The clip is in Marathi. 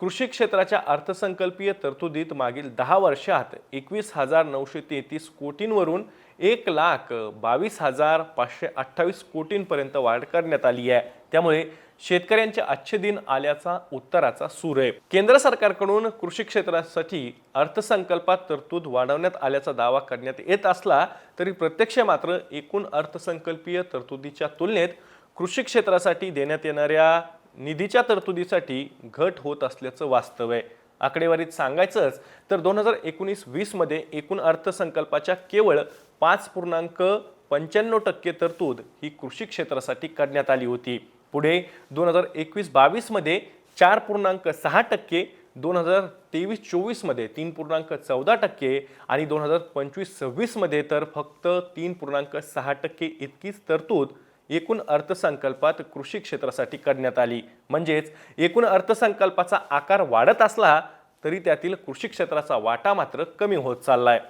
कृषी क्षेत्राच्या अर्थसंकल्पीय तरतुदीत मागील दहा वर्षात एकवीस हजार नऊशे तेहतीस कोटींवरून एक लाख बावीस हजार पाचशे अठ्ठावीस कोटींपर्यंत वाढ करण्यात आली आहे. त्यामुळे शेतकऱ्यांचे आजचे दिन आल्याचा उत्तराचा सूर आहे. केंद्र सरकारकडून कृषी क्षेत्रासाठी अर्थसंकल्पात तरतूद वाढवण्यात आल्याचा दावा करण्यात येत असला तरी प्रत्यक्ष मात्र एकूण अर्थसंकल्पीय तरतुदीच्या तुलनेत कृषी क्षेत्रासाठी देण्यात येणाऱ्या निधीच्या तरतुदीसाठी घट होत असल्याचं वास्तव आहे. आकडेवारीत सांगायचंच तर दोन हजार एकोणीस वीसमध्ये एकूण अर्थसंकल्पाच्या केवळ पाच पूर्णांक पंच्याण्णव टक्के तरतूद ही कृषी क्षेत्रासाठी करण्यात आली होती. पुढे दोन हजार एकवीस बावीसमध्ये चार पूर्णांक सहा टक्के दोन हजार तेवीस चोवीसमध्ये तीन पूर्णांक चौदा टक्के आणि दोन हजार पंचवीस सव्वीसमध्ये तर फक्त तीन पूर्णांक सहा टक्के इतकीच तरतूद एकूण अर्थसंकल्पात कृषी क्षेत्रासाठी करण्यात आली. म्हणजेच एकूण अर्थसंकल्पाचा आकार वाढत असला तरी त्यातील कृषी क्षेत्राचा वाटा मात्र कमी होत चाललाय.